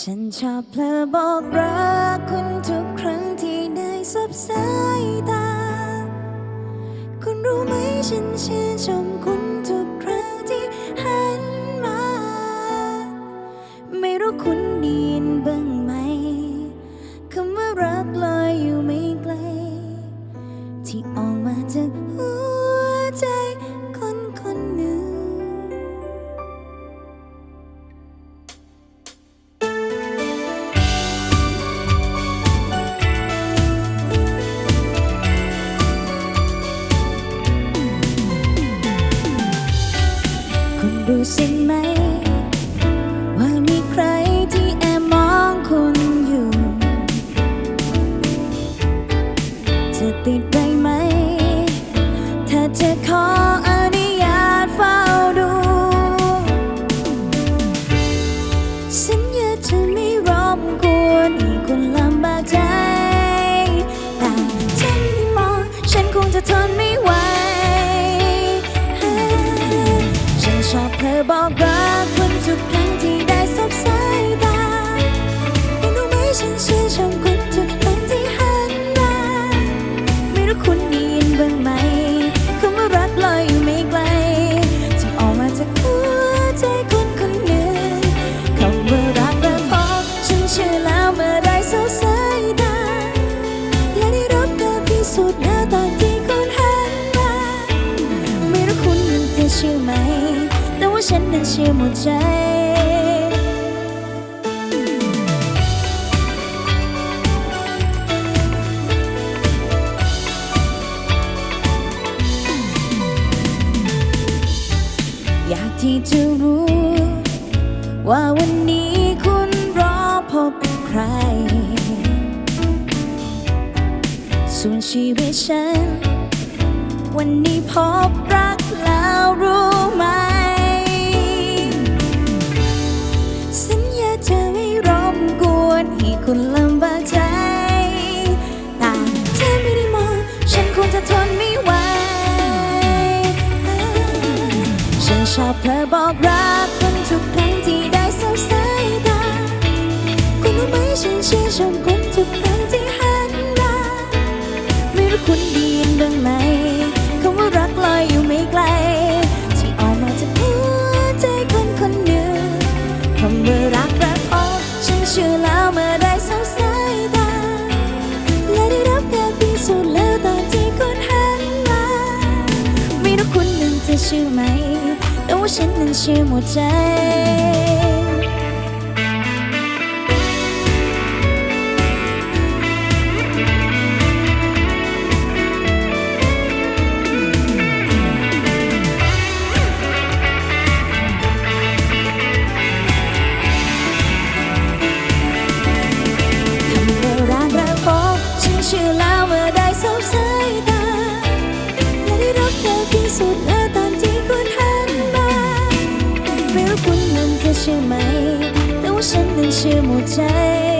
ฉันชอบเพลอบอกรักคุณทุกครั้งที่ได้สบสายตา คุณรู้ไหมฉันชื่นชมคุณทุกครั้งที่หันมา ไม่รู้คุณ คุณดูสิไหม ว่ามีใครที่แอบมองคุณอยู่ จะติด กคุณทุกครั้งที่ได้สบสาย ชื่อหมดใจอยากที่จะรู้ ว่าวันนี้คุณรอพบใคร ส่วนชีวิตฉัน วันนี้พบรักแล้วรู้ไหม คุณลำบากใจแต่ถ้าไม่ได้มอง ฉันคงจะทนไม่ไหว ฉันชอบเธอบอกรักคุณทุกครั้งที่ได้สบสายตาคุณรู้ไหมฉันชื่นชมคุณทุกครั้งที่หันมาไม่รู้คุณด้ยินบ้างไหม ชื่อไหมแต่ว่าฉันนั้นเชื่อหมดใจคำว่ารักและพบฉันเชื่อแล้วเมื่อได้สบสายตาและได้รับการพิสูจน์แล้วตอ ไม่รู้คุณนั้นจ